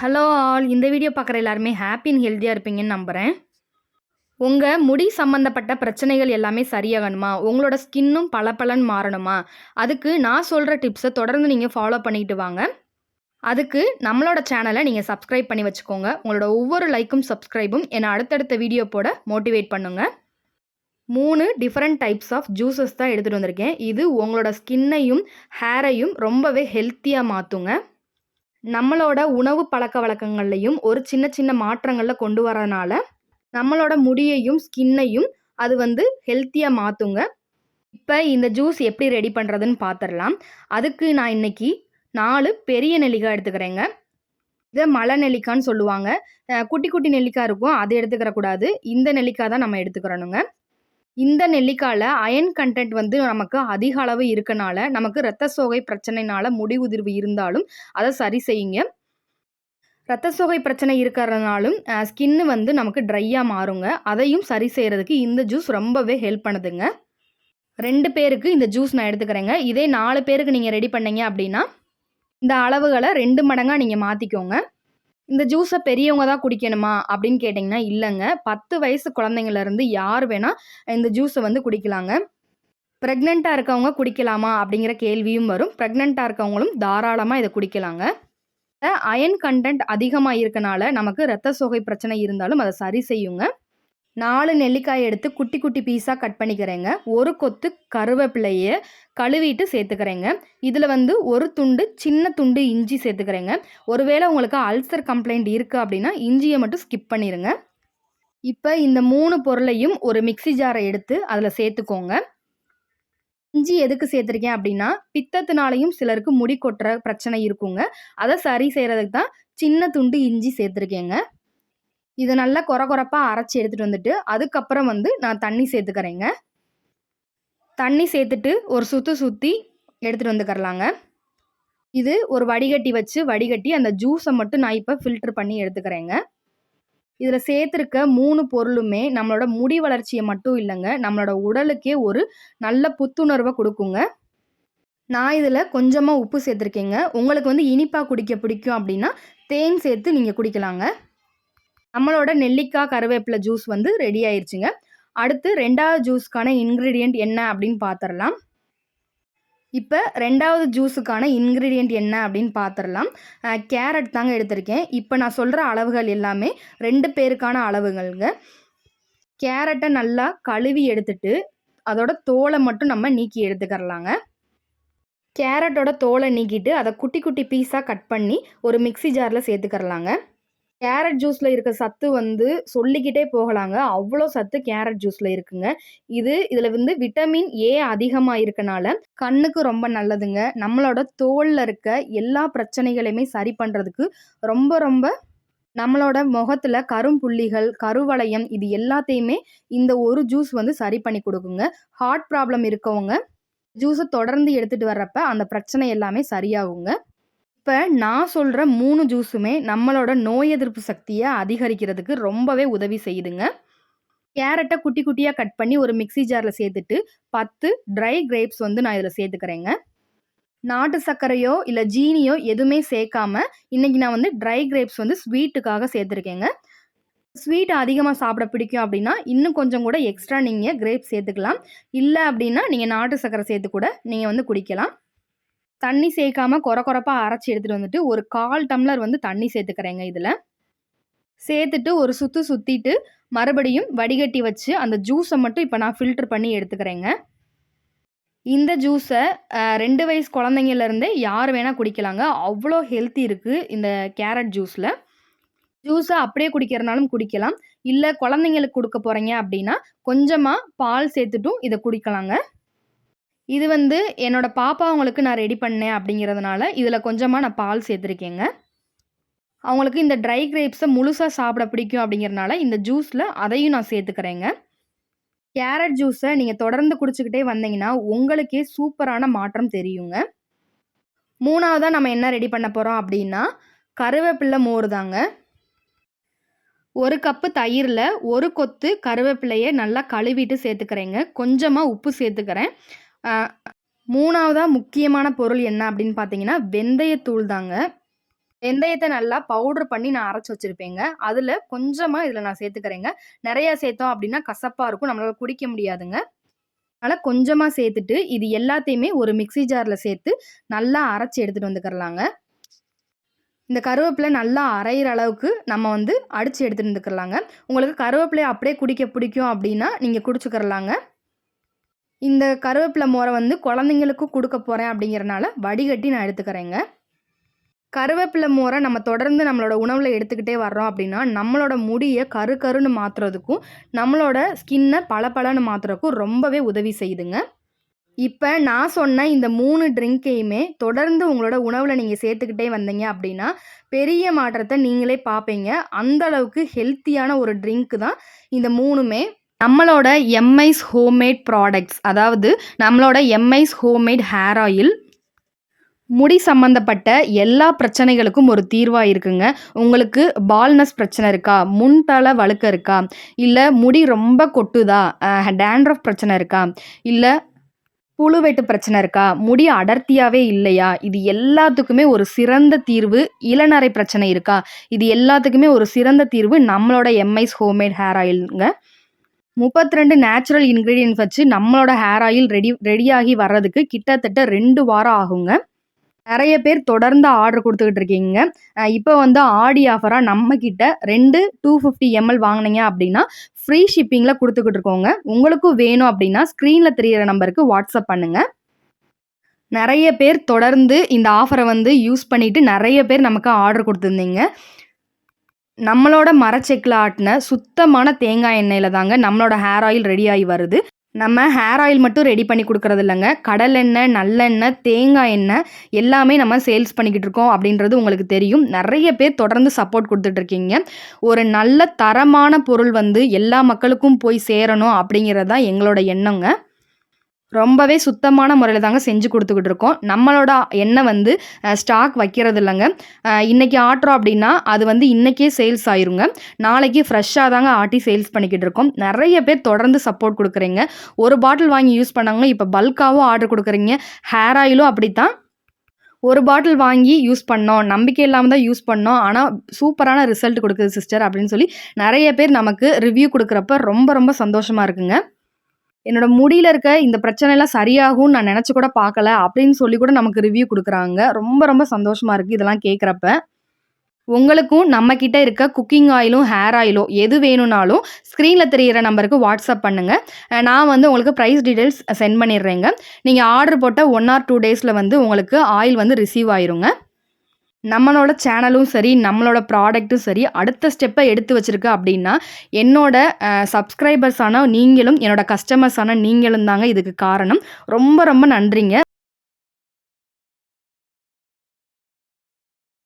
Hello all இந்த video பார்க்குற எல்லாருமே ஹாப்பி அண்ட் ஹெல்த்தியாக இருப்பீங்கன்னு நம்புகிறேன் உங்கள் முடி சம்மந்தப்பட்ட பிரச்சனைகள் எல்லாமே சரியாகணுமா? உங்களோட ஸ்கின்னும் பளபளன்னு மாறணுமா? அதுக்கு நான் சொல்கிற டிப்ஸை தொடர்ந்து நீங்கள் ஃபாலோ பண்ணிக்கிட்டு வாங்க. அதுக்கு நம்மளோட சேனலை நீங்கள் சப்ஸ்கிரைப் பண்ணி வச்சுக்கோங்க. உங்களோட ஒவ்வொரு லைக்கும் சப்ஸ்கிரைபும் என்னை அடுத்தடுத்த வீடியோ போட மோட்டிவேட் பண்ணுங்கள் மூணு டிஃப்ரெண்ட் டைப்ஸ் ஆஃப் ஜூஸஸ் தான் எடுத்துகிட்டு வந்திருக்கேன். இது உங்களோட ஸ்கின்னையும் ஹேரையும் ரொம்பவே ஹெல்த்தியாக மாற்றுங்க நம்மளோட உணவு பழக்க வழக்கங்கள்லையும் ஒரு சின்ன சின்ன மாற்றங்களில் கொண்டு வரனால நம்மளோட முடியையும் ஸ்கின்னையும் அது வந்து ஹெல்த்தியாக மாற்றுங்க இப்போ இந்த ஜூஸ் எப்படி ரெடி பண்ணுறதுன்னு பார்த்துடலாம் அதுக்கு நான் இன்னைக்கு நாலு பெரிய நெல்லிக்காய் எடுத்துக்கிறேங்க. இதை மலை நெல்லிக்கான்னு சொல்லுவாங்க. குட்டி குட்டி நெல்லிக்காய் இருக்கும். அதை எடுத்துக்கிற கூடாது இந்த நெல்லிக்காய் தான் நம்ம எடுத்துக்கிறணுங்க. இந்த நெல்லிக்காயில் அயன் கண்டென்ட் வந்து நமக்கு அதிக அளவு இருக்கனால நமக்கு இரத்த சோகை பிரச்சனைனால முடி உதிர்வு இருந்தாலும் அதை சரி செய்யுங்க. இரத்த சோகை பிரச்சனை இருக்கிறதுனாலும் ஸ்கின்னு வந்து நமக்கு ட்ரையாக மாறுங்க. அதையும் சரி செய்கிறதுக்கு இந்த ஜூஸ் ரொம்பவே ஹெல்ப் பண்ணுதுங்க. ரெண்டு பேருக்கு இந்த ஜூஸ் நான் எடுத்துக்கிறேங்க. இதே நாலு பேருக்கு நீங்கள் ரெடி பண்ணீங்க அப்படின்னா இந்த அளவுகளை ரெண்டு மடங்காக நீங்கள் மாற்றிக்கோங்க இந்த ஜூஸை பெரியவங்க தான் குடிக்கணுமா? அப்படின்னு கேட்டிங்கன்னா இல்லைங்க. பத்து வயசு குழந்தைங்கள்லேருந்து யார் வேணால் இந்த ஜூஸை வந்து குடிக்கலாங்க. ப்ரெக்னெண்ட்டாக இருக்கவங்க குடிக்கலாமா? அப்படிங்கிற கேள்வியும் வரும். ப்ரெக்னெண்ட்டாக இருக்கவங்களும் தாராளமாக இதை குடிக்கலாங்க. அயன் கண்டென்ட் அதிகமாக இருக்கனால நமக்கு ரத்த சோகை பிரச்சனை இருந்தாலும் அதை சரி செய்யுங்க. நாலு நெல்லிக்காய் எடுத்து குட்டி குட்டி பீஸாக கட் பண்ணிக்கிறேங்க. ஒரு கொத்து கருவேப்பிலையை கழுவிட்டு சேர்த்துக்கிறேங்க. இதில் வந்து ஒரு துண்டு சின்ன துண்டு இஞ்சி சேர்த்துக்கிறேங்க. ஒருவேளை உங்களுக்கு அல்சர் கம்ப்ளைண்ட் இருக்குது அப்படின்னா இஞ்சியை மட்டும் ஸ்கிப் பண்ணிடுங்க இப்போ இந்த மூணு பொருளையும் ஒரு மிக்ஸி ஜாரை எடுத்து அதில் சேர்த்துக்கோங்க. இஞ்சி எதுக்கு சேர்த்துருக்கேன் அப்படின்னா பித்தத்தினாலையும் சிலருக்கு முடி கொட்டுற பிரச்சனை இருக்குங்க. அதை சரி செய்கிறதுக்கு தான் சின்ன துண்டு இஞ்சி சேர்த்துருக்கேங்க. இதை நல்லா கொர கொரப்பாக அரைச்சி எடுத்துகிட்டு வந்துட்டு அதுக்கப்புறம் வந்து நான் தண்ணி சேர்த்துக்கிறேங்க. தண்ணி சேர்த்துட்டு ஒரு சுற்று சுற்றி எடுத்துகிட்டு வந்துக்கரலாங்க இது ஒரு வடிகட்டி வச்சு வடிகட்டி அந்த ஜூஸை மட்டும் நான் இப்போ ஃபில்டர் பண்ணி எடுத்துக்கிறேங்க. இதில் சேர்த்துருக்க மூணு பொருளுமே நம்மளோட முடி வளர்ச்சியை மட்டும் இல்லைங்க நம்மளோட உடலுக்கே ஒரு நல்ல புத்துணர்வை கொடுக்குங்க. நான் இதில் கொஞ்சமாக உப்பு சேர்த்துருக்கேங்க. உங்களுக்கு வந்து இனிப்பாக குடிக்க பிடிக்கும் அப்படின்னா தேன் சேர்த்து நீங்கள் குடிக்கலாங்க. நம்மளோட நெல்லிக்காய் கருவேப்பிலை ஜூஸ் வந்து ரெடி ஆயிடுச்சுங்க அடுத்து ரெண்டாவது ஜூஸ்க்கான இன்க்ரீடியண்ட் என்ன அப்படின்னு பார்த்துடலாம் இப்போ ரெண்டாவது ஜூஸுக்கான இன்க்ரீடியண்ட் என்ன அப்படின்னு பார்த்துடலாம் கேரட் தாங்க எடுத்திருக்கேன். இப்போ நான் சொல்கிற அளவுகள் எல்லாமே ரெண்டு பேருக்கான அளவுகள்ங்க. கேரட்டை நல்லா கழுவி எடுத்துட்டு அதோட தோலை மட்டும் நம்ம நீக்கி எடுத்துக்கிறலாங்க. கேரட்டோட தோலை நீக்கிட்டு அதை குட்டி குட்டி பீஸாக கட் பண்ணி ஒரு மிக்ஸி ஜாரில் சேர்த்துக்கிறலாங்க. கேரட் ஜூஸில் இருக்க சத்து வந்து சொல்லிக்கிட்டே போகலாங்க. அவ்வளோ சத்து கேரட் ஜூஸில் இருக்குங்க. இது இதில் வந்து விட்டமின் ஏ அதிகமாக இருக்கனால கண்ணுக்கு ரொம்ப நல்லதுங்க. நம்மளோட தோலில் இருக்க எல்லா பிரச்சனைகளையுமே சரி பண்ணுறதுக்கு ரொம்ப ரொம்ப நம்மளோட முகத்தில் கரும்புள்ளிகள் கருவளையம் இது எல்லாத்தையுமே இந்த ஒரு ஜூஸ் வந்து சரி பண்ணி கொடுக்குங்க. ஹார்ட் ப்ராப்ளம் இருக்கவங்க ஜூஸை தொடர்ந்து எடுத்துகிட்டு வர்றப்ப அந்த பிரச்சனை எல்லாமே சரியாகுங்க. இப்போ நான் சொல்கிற மூணு ஜூஸுமே நம்மளோட நோய் எதிர்ப்பு சக்தியை அதிகரிக்கிறதுக்கு ரொம்பவே உதவி செய்யுதுங்க. கேரட்டை குட்டி குட்டியாக கட் பண்ணி ஒரு மிக்ஸி ஜாரில் சேர்த்துட்டு பத்து ட்ரை கிரேப்ஸ் வந்து நான் இதில் சேர்த்துக்கிறேங்க. நாட்டு சர்க்கரையோ இல்லை ஜீனியோ எதுவுமே சேர்க்காம இன்னைக்கு நான் வந்து ட்ரை கிரேப்ஸ் வந்து ஸ்வீட்டுக்காக சேர்த்துருக்கேங்க. ஸ்வீட் அதிகமாக சாப்பிட பிடிக்கும் அப்படின்னா இன்னும் கொஞ்சம் கூட எக்ஸ்ட்ரா நீங்கள் கிரேப்ஸ் சேர்த்துக்கலாம். இல்லை அப்படின்னா நீங்கள் நாட்டு சர்க்கரை சேர்த்து கூட நீங்கள் வந்து குடிக்கலாம். தண்ணி சேர்க்காம கொர கொரப்பாக அரைச்சி எடுத்துகிட்டு வந்துட்டு ஒரு கால் டம்ளர் வந்து தண்ணி சேர்த்துக்கிறேங்க இதில். சேர்த்துட்டு ஒரு சுற்று சுற்றிட்டு மறுபடியும் வடிகட்டி வச்சு அந்த ஜூஸை மட்டும் இப்போ நான் ஃபில்டர் பண்ணி எடுத்துக்கிறேங்க. இந்த ஜூஸை ரெண்டு வயசு குழந்தைங்கள்லேருந்தே யார் வேணால் குடிக்கலாங்க. அவ்வளோ ஹெல்த்தி இருக்குது இந்த கேரட் ஜூஸில் ஜூஸை அப்படியே குடிக்கிறனாலும் குடிக்கலாம். இல்லை குழந்தைங்களுக்கு கொடுக்க போகிறீங்க அப்படின்னா கொஞ்சமாக பால் சேர்த்துட்டும் இதை குடிக்கலாங்க. இது வந்து என்னோடய பாப்பா அவங்களுக்கு நான் ரெடி பண்ணேன் அப்படிங்கிறதுனால இதில் கொஞ்சமாக நான் பால் சேர்த்துருக்கேங்க. அவங்களுக்கு இந்த ட்ரை கிரேப்ஸை முழுசாக சாப்பிட பிடிக்கும் அப்படிங்கிறனால இந்த ஜூஸில் அதையும் நான் சேர்த்துக்கிறேங்க. கேரட் ஜூஸை நீங்கள் தொடர்ந்து குடிச்சிக்கிட்டே வந்தீங்கன்னா உங்களுக்கே சூப்பரான மாற்றம் தெரியுங்க. மூணாவதாக நம்ம என்ன ரெடி பண்ண போகிறோம் அப்படின்னா கருவேப்பிள்ளை மோர் தாங்க ஒரு கப்பு தயிரில் ஒரு கொத்து கருவேப்பிலையை நல்லா கழுவிட்டு சேர்த்துக்கிறேங்க. கொஞ்சமாக உப்பு சேர்த்துக்கிறேன். மூணாவதாக முக்கியமான பொருள் என்ன அப்படின்னு பார்த்தீங்கன்னா வெந்தயத்தூள் தாங்க வெந்தயத்தை நல்லா பவுடர் பண்ணி நான் அரைச்சி வச்சுருப்பேங்க அதில் கொஞ்சமாக இதில் நான் சேர்த்துக்கிறேங்க. நிறையா சேர்த்தோம் அப்படின்னா கசப்பாக இருக்கும். நம்மளால் குடிக்க முடியாதுங்க. அதனால் கொஞ்சமாக சேர்த்துட்டு, இது எல்லாத்தையுமே ஒரு மிக்ஸி ஜாரில் சேர்த்து நல்லா அரைச்சு எடுத்துகிட்டு வந்துக்கிறலாங்க. இந்த கருவேப்பிலை நல்லா அரைகிற அளவுக்கு நம்ம வந்து அடித்து எடுத்துகிட்டு வந்துக்கிறலாங்க. உங்களுக்கு கருவேப்பிலை அப்படியே குடிக்க பிடிக்கும் அப்படின்னா நீங்கள் குடிச்சுக்கிறலாங்க. இந்த கருவேப்பிலை முறை வந்து குழந்தைங்களுக்கும் கொடுக்க போகிறேன் அப்படிங்கிறனால வடிகட்டி நான் எடுத்துக்கிறேங்க. கருவேப்பிலை முறை நம்ம தொடர்ந்து நம்மளோட உணவில் எடுத்துக்கிட்டே வர்றோம் அப்படின்னா நம்மளோட முடியை கரு கருன்னு மாத்துறதுக்கும், நம்மளோட ஸ்கின்னை பளபளன்னு மாத்துறதுக்கும் ரொம்பவே உதவி செய்யுதுங்க. இப்போ நான் சொன்ன இந்த மூணு ட்ரிங்க்கையுமே தொடர்ந்து உங்களோட உணவில் நீங்கள் சேர்த்துக்கிட்டே வந்தீங்க அப்படின்னா பெரிய மாற்றத்தை நீங்களே பார்ப்பீங்க. அந்த அளவுக்கு ஹெல்த்தியான ஒரு ட்ரிங்க்கு தான் இந்த மூணுமே நம்மளோட எம்ஐஸ் ஹோம்மேட் ப்ராடக்ட்ஸ் அதாவது நம்மளோட எம்ஐஸ் ஹோம்மேட் ஹேர் ஆயில் முடி சம்மந்தப்பட்ட எல்லா பிரச்சனைகளுக்கும் ஒரு தீர்வாக இருக்குங்க. உங்களுக்கு பால்னஸ் பிரச்சனை இருக்கா? முன்தலை வழுக்க இருக்கா? இல்லை முடி ரொம்ப கொட்டுதா? டேண்ட்ரஃப் பிரச்சனை இருக்கா? இல்லை புழுவெட்டு பிரச்சனை இருக்கா? முடி அடர்த்தியாகவே இல்லையா? இது எல்லாத்துக்குமே ஒரு சிறந்த தீர்வு. இளநரை பிரச்சனை இருக்கா? இது எல்லாத்துக்குமே ஒரு சிறந்த தீர்வு நம்மளோட எம்ஐஸ் ஹோம்மேட் ஹேர் ஆயிலுங்க 32 நேச்சுரல் இன்க்ரீடியன்ஸ் வச்சு நம்மளோட ஹேர் ஆயில் ரெடி ரெடியாகி வர்றதுக்கு கிட்டத்தட்ட ரெண்டு வாரம் ஆகுங்க. நிறைய பேர் தொடர்ந்து ஆர்டர் கொடுத்துக்கிட்டு இருக்கீங்க. இப்போ வந்து ஆடி ஆஃபராக நம்ம கிட்ட 2 250 எம்எல் வாங்கினீங்க அப்படின்னா ஃப்ரீ ஷிப்பிங்கில் கொடுத்துக்கிட்டு இருக்கோங்க. உங்களுக்கும் வேணும் அப்படின்னா ஸ்க்ரீனில் தெரிகிற நம்பருக்கு வாட்ஸ்அப் பண்ணுங்க. நிறைய பேர் தொடர்ந்து இந்த ஆஃபரை வந்து யூஸ் பண்ணிட்டு நிறைய பேர் நமக்கு ஆர்டர் கொடுத்துருந்தீங்க நம்மளோட மரச்செக்கில் ஆட்டின சுத்தமான தேங்காய் எண்ணெயில தாங்க நம்மளோட ஹேர் ஆயில் ரெடி ஆகி வருது. நம்ம ஹேர் ஆயில் மட்டும் ரெடி பண்ணி குடுக்குறது இல்லங்க. கடலெண்ணெய், நல்லெண்ணெய், தேங்காய் எண்ணெய் எல்லாமே நம்ம சேல்ஸ் பண்ணிக்கிட்டு இருக்கோம் அப்படின்றது உங்களுக்கு தெரியும். நிறைய பேர் தொடர்ந்து சப்போர்ட் கொடுத்துட்ருக்கீங்க ஒரு நல்ல தரமான பொருள் வந்து எல்லா மக்களுக்கும் போய் சேரணும் அப்படிங்கிறது தான் எங்களோட எண்ணங்க. ரொம்பவே சுத்தமான முறையில் தாங்க செஞ்சு கொடுத்துக்கிட்டு இருக்கோம். நம்மளோட எண்ணெய் வந்து ஸ்டாக் வைக்கிறது இல்லைங்க இன்றைக்கி ஆட்டுறோம் அப்படின்னா அது வந்து இன்றைக்கே சேல்ஸ் ஆயிருங்க. நாளைக்கு ஃப்ரெஷ்ஷாக தாங்க ஆட்டி சேல்ஸ் பண்ணிக்கிட்டு இருக்கோம். நிறைய பேர் தொடர்ந்து சப்போர்ட் கொடுக்குறீங்க ஒரு பாட்டில் வாங்கி யூஸ் பண்ணாங்க இப்போ பல்க்காவும் ஆர்டர் கொடுக்குறீங்க ஹேர் ஆயிலும் அப்படித்தான். ஒரு பாட்டில் வாங்கி யூஸ் பண்ணோம். நம்பிக்கை இல்லாமல் தான் யூஸ் பண்ணோம். ஆனால் சூப்பரான ரிசல்ட் கொடுக்குது சிஸ்டர் அப்படின்னு சொல்லி நிறைய பேர் நமக்கு ரிவ்யூ கொடுக்குறப்ப ரொம்ப ரொம்ப சந்தோஷமாக இருக்குங்க. என்னோட முடியில இருக்க இந்த பிரச்சனைலாம் சரியாகும்னு நான் நினச்சி கூட பார்க்கல அப்படின்னு சொல்லி கூட நமக்கு ரிவ்யூ கொடுக்குறாங்க ரொம்ப ரொம்ப சந்தோஷமா இருக்கு இதெல்லாம் கேட்குறப்ப உங்களுக்கும் நம்ம கிட்ட இருக்க குக்கிங் ஆயிலும், ஹேர் ஆயிலோ எது வேணும்னாலும் ஸ்க்ரீனில் தெரிகிற நம்பருக்கு வாட்ஸ்அப் பண்ணுங்க. நான் வந்து உங்களுக்கு ப்ரைஸ் டீட்டெயில்ஸ் சென்ட் பண்ணிடுறேங்க. நீங்கள் ஆர்டர் போட்ட ஒன் ஆர் டூ டேஸில் வந்து உங்களுக்கு ஆயில் வந்து ரிசீவ் ஆயிருங்க. நம்மளோட சேனலும் சரி, நம்மளோட ப்ராடக்ட்டும் சரி, அடுத்த ஸ்டெப்பை எடுத்து வச்சுருக்கு அப்படின்னா என்னோட சப்ஸ்கிரைபர்ஸான நீங்களும், என்னோட கஸ்டமர்ஸான நீங்களும் தாங்க இதுக்கு காரணம். ரொம்ப ரொம்ப நன்றிங்க.